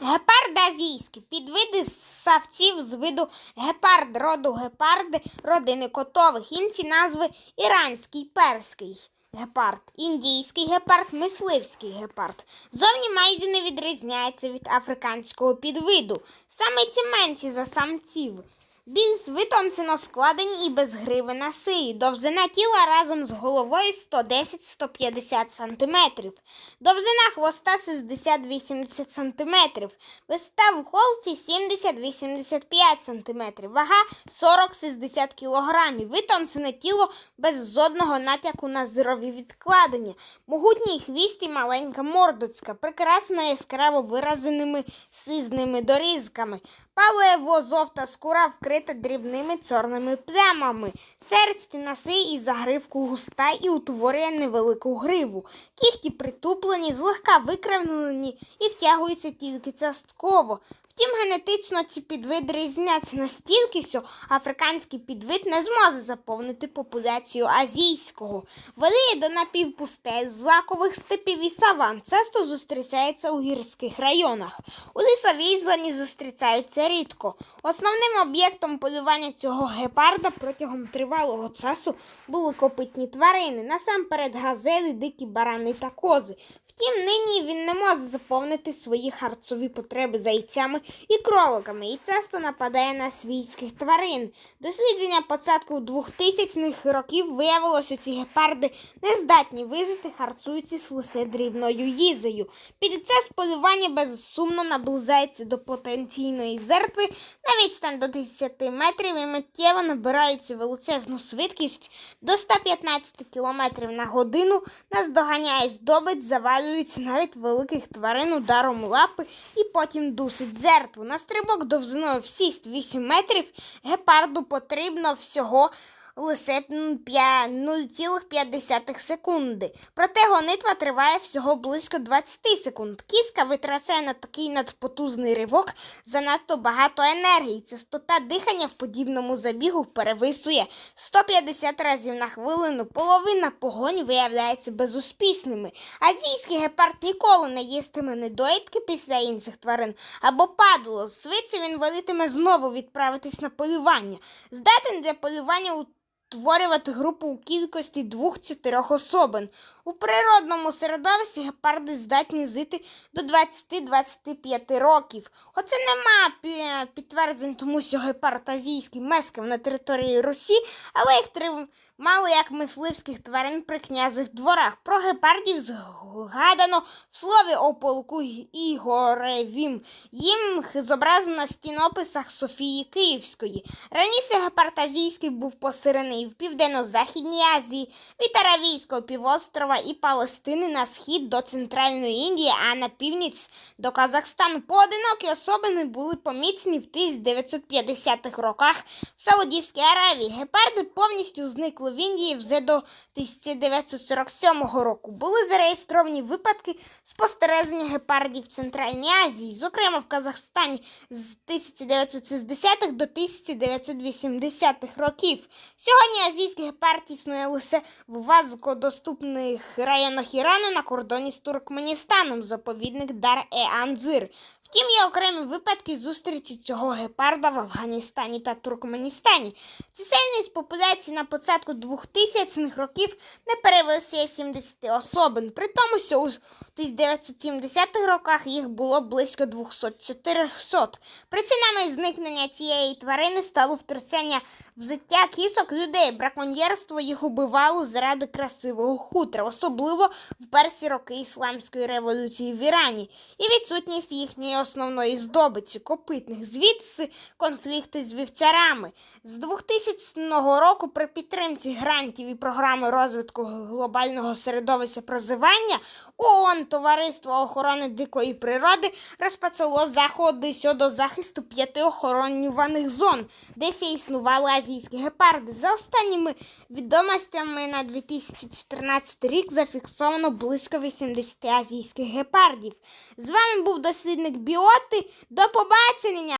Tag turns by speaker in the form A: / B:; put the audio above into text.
A: Гепард азійський. Підвиди савців з виду гепард роду гепарди родини котових. Інші назви іранський, перський гепард, індійський гепард, мисливський гепард. Зовні майже не відрізняється від африканського підвиду. Самиці менці за самців. Більш витончено складені і без гриви на шиї. Довжина тіла разом з головою 110-150 см. Довжина хвоста 60-80 см. Висота в холці 70-85 см. Вага 40-60 кг. Витончене тіло без жодного натяку на зирові відкладення. Могутній хвіст і маленька мордочка, прикрасна яскраво вираженими сизними дорізками. Палево-жовта скура вкрита дрібними чорними плямами. Серсть носи і загривку густа і утворює невелику гриву. Кіхті притуплені, злегка викривлені і втягуються тільки частково. Втім, генетично ці підвиди різняться настільки, що африканський підвид не зможе заповнити популяцію азійського. Велиє до напівпустель, злакових степів і саван часто зустрічається у гірських районах. У лісовій зоні зустрічаються рідко. Основним об'єктом полювання цього гепарда протягом тривалого часу були копитні тварини, насамперед газели, дикі барани та кози. Втім, нині він не може заповнити свої харчові потреби зайцями і кроликами і часто нападає на свійських тварин. Дослідження початку 2000-х років виявило, що ці гепарди не здатні вижити, харчуючись лише дрібною їжею. Під час полювання безсумно наближається до потенційної жертви на відстань до 10 метрів і миттєво набираються величезну швидкість до 115 км на годину, наздоганяє здобич, завалюються навіть великих тварин ударом лапи і потім дусить жертву. На стрибок довжиною в 6-8 метрів гепарду потрібно всього лише м, 0,5 секунди. Проте гонитва триває всього близько 20 секунд. Кіска витрачає на такий надпотужний ривок занадто багато енергії. Частота дихання в подібному забігу перевисує 150 разів на хвилину. Половина погонь виявляється безуспішними. Азійський гепард ніколи не їстиме недоїдки після інших тварин або падло. Швидше він волітиме знову відправитись на полювання. Здатен для полювання у утворювати групу у кількості двох-чотирьох особин. У природному середовищі гепарди здатні жити до 20-25 років. Оце нема підтверджень, тому що гепард азійський мешкав на території Русі, але їх тримали як мисливських тварин при князих дворах. Про гепардів згадано в слові о полку Ігоревім. Їм зображено на стінописах Софії Київської. Раніше гепард азійський був поширений в південно-західній Азії, від Аравійського півострова і Палестини на схід до Центральної Індії, а на північ до Казахстану. Поодинокі особини були помічені в 1950-х роках в Саудівській Аравії. Гепарди повністю зникли Індії вже до 1947 року. Були зареєстровані випадки спостереження гепардів в Центральній Азії, зокрема в Казахстані з 1960-х до 1980-х років. Сьогодні азійський гепард існує лише в важкодоступних районах Ірану на кордоні з Туркменістаном, заповідник Дар-е-Анзир. Втім, є окремі випадки зустрічі цього гепарда в Афганістані та Туркменістані. Чисельність популяції на початку 2000-х років не перевищує 70 особин, при тому, що у 1970-х роках їх було близько 200-400. Причинами зникнення цієї тварини стало втручання в життя кісок людей. Браконьєрство їх убивало заради красивого хутра, особливо в перші роки ісламської революції в Ірані, і відсутність їхньої основної здобичі копитних, звідси конфлікти з вівцярами. З 2000 року при підтримці грантів і програми розвитку глобального середовища прозивання ООН Товариство охорони дикої природи розпочало заходи щодо захисту п'яти охоронюваних зон, де сі існували азійські гепарди. За останніми відомостями на 2014 рік зафіксовано близько 80 азійських гепардів. З вами був дослідник Біоти. До побачення!